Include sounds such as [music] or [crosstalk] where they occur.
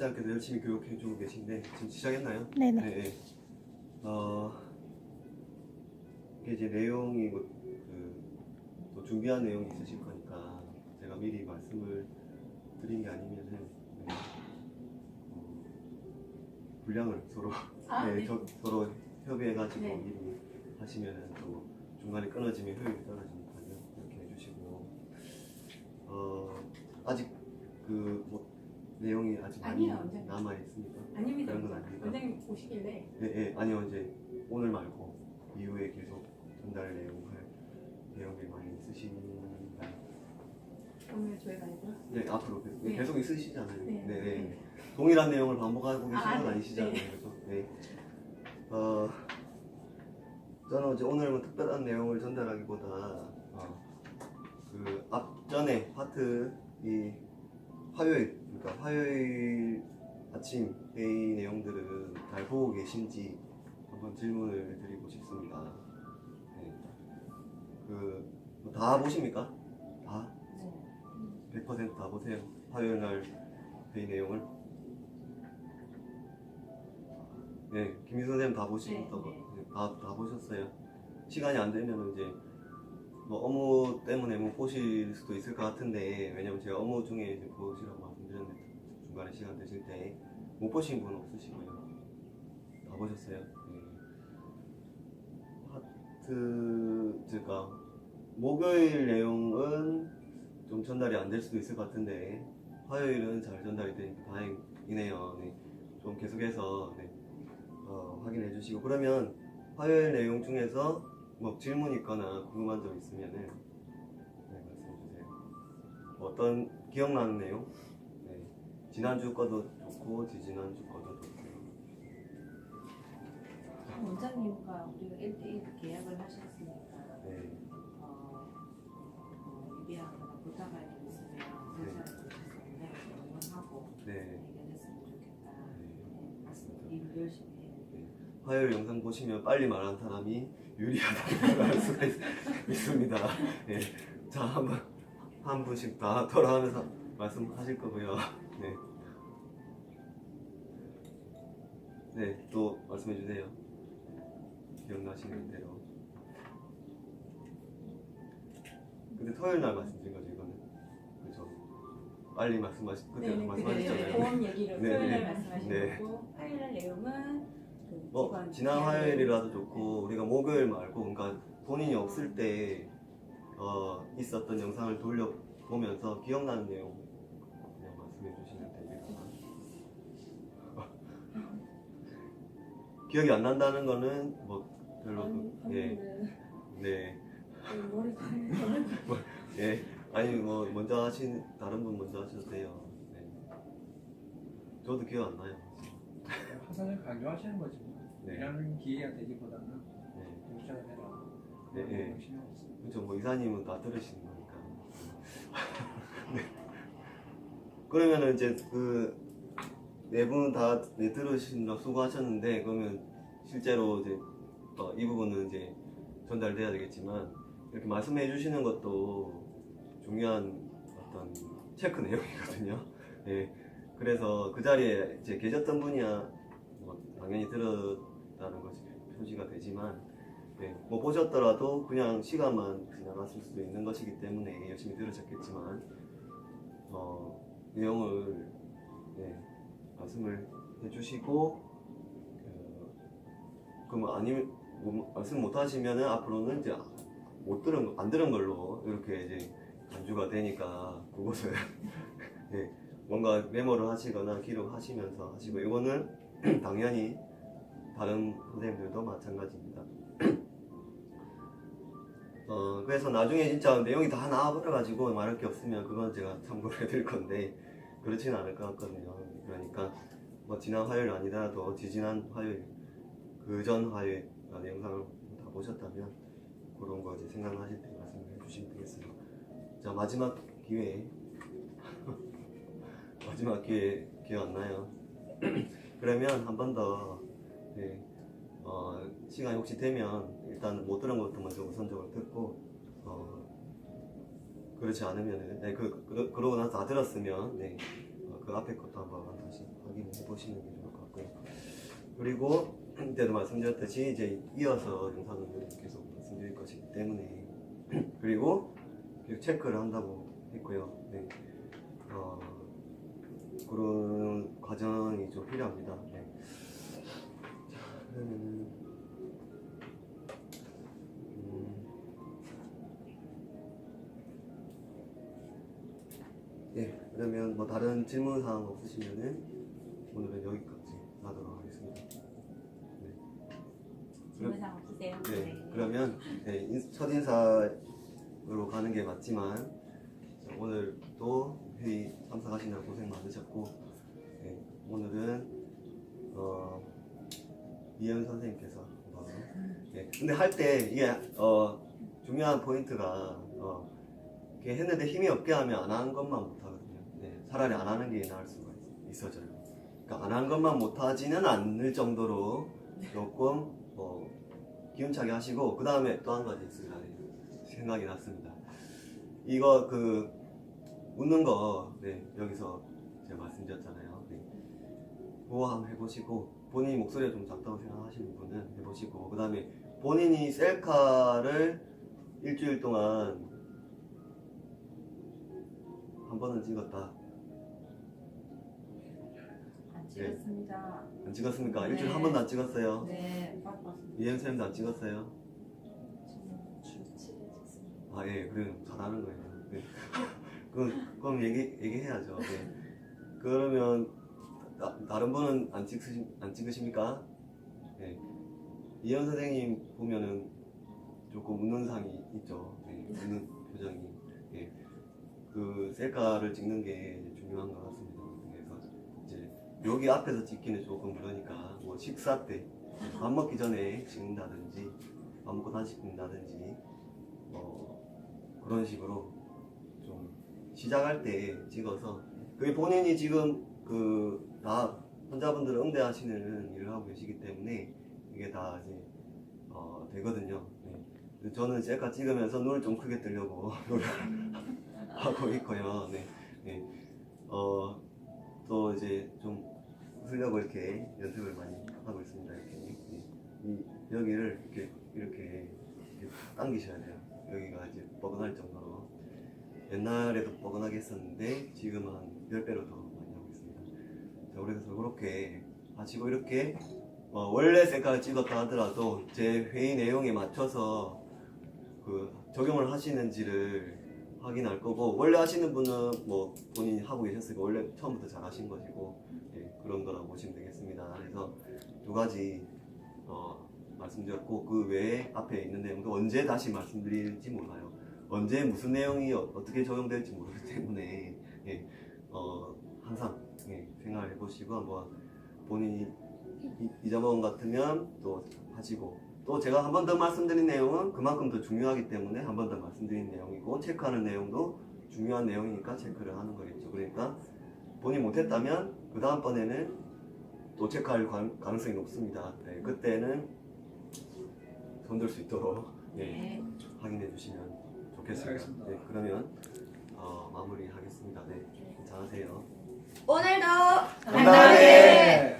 편집장께서 열심히 교육해주고 계신데 지금 시작했나요? 네네. 네. 네. 어 이게 이제 내용이 뭐, 그, 또 준비한 내용이 있으실 거니까 제가 미리 말씀을 드린 게 아니면은 네. 어, 분량을 서로 아, [laughs] 네, 네. 저, 서로 협의해가지고 네. 미리 하시면은 또 중간에 끊어지면 효율이 떨어지니까요. 이렇게 해주시고 어 아직 그뭐 내용이 아직 많이 아니에요, 원장님. 남아 있습니까? 아닙니다. 그런 건 아닙니다. 원장님 오시길래 네, 네, 아니요 이제 오늘 말고 이후에 계속 전달 내용할 내용이 많이 있으신가요? 오늘 저희가 아니고요. 네, 앞으로 계속, 네. 계속 있으시잖아요. 네. 네, 네. 동일한 내용을 반복하고 계신 아, 건 네. 아니시잖아요. 네. 그래서 네. 어, 저는 이제 오늘 뭐 특별한 내용을 전달하기보다 어, 그 앞전에 파트 이 화요일 그러니까 화요일 아침 회의 내용들은 잘 보고 계신지 한번 질문을 드리고 싶습니다. 네. 그다 보십니까? 다? 100%다 보세요. 화요일 날 회의 내용을. 네, 김희 선생님 다 보시고 네, 또 네. 다, 다 보셨어요. 시간이 안 되면 이제 뭐 업무 때문에 못 보실 수도 있을 것 같은데 왜냐면 제가 업무 중에 이제 보시라고 중간에 시간 되실 때 못 보신 분 없으시고요. 다 보셨어요. 네. 하트 제가 목요일 내용은 좀 전달이 안 될 수도 있을 것 같은데 화요일은 잘 전달이 되니까 다행이네요. 네. 좀 계속해서 네. 어, 확인해 주시고 그러면 화요일 내용 중에서 뭐 질문 있거나 궁금한 점 있으면은 네, 말씀해 주세요. 어떤 기억나는 내용? 네. 지난주 거도 좋고 지지난주 거도 좋고 원장님과 우리가 1대1 계약을 하셨으니까 네. 어, 어, 유비하거나 부탁할 점 있으면 오셔서 원장님 응원하고 네. 해결했으면 좋겠다. 네. 네, 말씀 일 열심히 해요. 화요일 영상 보시면 빨리 말한 사람이 유리하다고 [laughs] 말 수가 있, 있습니다. 네. 자, 한번 한 분씩 다 돌아가면서 말씀하실 거고요. [laughs] 네. 네, 또 말씀해 주세요. 기억나시는 대로. 근데 토요일 날 말씀드린 거죠, 이거는. 그죠? 빨리 말씀하시, 그때 네네. 말씀하셨잖아요. 보험 얘기를 네, 토요일 날 네. 말씀하신 네. 거고 화요일 날 내용은 그뭐 지난 계약을- 화요일이라도 좋고 우리가 목요일 말고 그러니까 본인이 없을 때 어, 있었던 영상을 돌려보면서 기억나는 내용 그냥 말씀해 주시면 됩니다. 기억이 안 난다는 거는 뭐 별로 아니, 그, 예, 네, 네. 머리가 [laughs] 예, 아니 뭐 먼저 하신 다른 분 먼저 하셔도 돼요. 네. 저도 기억 안 나요. 화산을 강조하시는 거지. 뭐. 네, 이런 기회가 되기보다는 네. 해라. 네, 네. 그렇죠. 뭐 이사님은 다 들으시는 거니까. 네. 그러면은 이제 그 네분다 네, 들으신다 수고하셨는데 그러면 실제로 이제 어, 이 부분은 이제 전달돼야 되겠지만 이렇게 말씀해 주시는 것도 중요한 어떤 체크 내용이거든요. [laughs] 예. 그래서 그 자리에 이제 계셨던 분이야 뭐 당연히 들었다는 것이 표시가 되지만 네, 뭐 보셨더라도 그냥 시간만 지나갔을 수도 있는 것이기 때문에 열심히 들으셨겠지만 어, 내용을 네, 말씀을 해주시고 그, 그럼 아니면 뭐 말씀 못 하시면은 앞으로는 이제 못 들은 거- 안 들은 걸로 이렇게 이제 간주가 되니까 그것을 네, [laughs] 뭔가 메모를 하시거나 기록하시면서 하시고 이거는 [clears throat] 당연히 다른 선생님들도 마찬가지입니다. [clears throat] 어, 그래서 나중에 진짜 내용이 다 나와버려가지고 말할 게 없으면 그건 제가 참고를 해드릴 건데, 그렇지는 않을 것 같거든요. 그러니까, 뭐, 지난 화요일 아니더라도, 지지난 화요일, 그 전 화요일, 아, 영상을 다 보셨다면, 그런 거 이제 생각나실 때 말씀을 해주시면 되겠어요. 자, 마지막 기회에, [laughs] 마지막 기회에 기억 안 나요. 그러면 한 번 더, 네, 어, 시간이 혹시 되면 일단 못 들은 것부터 먼저 우선적으로 듣고 어, 그렇지 않으면은 네, 그, 그, 그러고 나서 다 들었으면 네, 어, 그 앞에 것도 한번 다시 확인 보시는 게 좋을 것 같고요. 그리고 이때도 말씀드렸듯이 이제 이어서 영상을 계속 말씀드릴 것이기 때문에 [clears throat] 그리고 계속 체크를 한다고 했고요. 네. 어, 그런 과정이 좀 필요합니다. 네. 자, 그러면은 음, 예, 그러면 뭐 다른 질문 사항 없으시면은 오늘은 여기까지 하도록 하겠습니다. 질문사항 없으세요? 네, 그러면 네, 인- 첫 인사로 가는 게 맞지만 자, 오늘도 회의 참석하시느라 고생 많으셨고 네, 오늘은 어, 이현 선생님께서 어, 네, 근데 할 때 이게 어, 중요한 포인트가 어, 이렇게 했는데 힘이 없게 하면 안 하는 것만. 네, 차라리 안 하는 게 나을 수가 있- 있어져요. 그러니까 안 한 것만 못하지는 않을 정도로 조금 뭐 기운차게 하시고 그 다음에 또 한 가지 있습니다. 네, 생각이 났습니다. 이거 그 웃는 거 네, 여기서 제가 말씀드렸잖아요. 네. 그거 한번 해보시고 본인이 목소리가 좀 작다고 생각하시는 분은 해보시고 그 다음에 본인이 셀카를 일주일 동안 한 번은 찍었다. 안 찍었습니다. 안 찍었습니까? 네. 일주일 한 번도 안 찍었어요. 네, 바빴습니다. 이행 선생님도 안 찍었어요. 저는 주 7회 찍습니다. 아, 예, 그래 잘하는 거예요. 네. [laughs] 그럼, 그럼 얘기, 얘기해야죠. 네. 그러면, 나, 다른 분은 안, 찍으시, 안 찍으십니까? 네. 이현 선생님 보면은 조금 웃는 상이 있죠. 네. 웃는 표정이. 예. 그 셀카를 찍는 게 중요한 것 같습니다. 여기 앞에서 찍기는 조금 그러니까 뭐 식사 때, 밥 먹기 전에 찍는다든지, 밥 먹고 다시 찍는다든지, 어, 그런 식으로 좀 시작할 때 찍어서 그게 본인이 지금 그 다 환자분들 을 응대하시는 일을 하고 계시기 때문에 이게 다 이제 어, 되거든요. 네. 저는 셀카 찍으면서 눈을 좀 크게 뜨려고 [laughs] 하고 있고요. 네. 네. 어, 또 이제 좀 웃으려고 이렇게 연습을 많이 하고 있습니다. 이렇게 네. 이 여기를 이렇게 이렇게 이렇게 당기셔야 돼요. 여기가 이제 뻐근할 정도로 옛날에도 뻐근하게 했었는데 지금은 한 10배로 더 많이 하고 있습니다. 자, 그래서 그렇게 하시고 이렇게 어, 원래 셀카를 찍었다 하더라도 제 회의 내용에 맞춰서 그 적용을 하시는지를 확인할 거고 원래 하시는 분은 뭐 본인이 하고 계셨으니까 원래 처음부터 잘 하신 것이고 예, 그런 거라고 보시면 되겠습니다. 그래서 두 가지 어, 말씀드렸고 그 외에 앞에 있는 내용도 언제 다시 말씀드릴지 몰라요. 언제 무슨 내용이 어, 떻게 적용될지 모르기 때문에 예, 어, 항상 예, 생각을 해보시고 한번 본인이 이- 잊어먹은 것 같으면 또 하시고 또 제가 한 번 더 말씀드린 내용은 그만큼 더 중요하기 때문에 한 번 더 말씀드린 내용이고 체크하는 내용도 중요한 내용이니까 체크를 하는 거겠죠. 그러니까 본인 못했다면 그 다음번에는 또 체크할 관- 가능성이 높습니다. 네, 그때는 손들 수 있도록 예, 네. 확인해 주시면 네, 좋겠습니다. 네, 그러면 어, 마무리하겠습니다. 네, 잘하세요. 오늘도 건강하게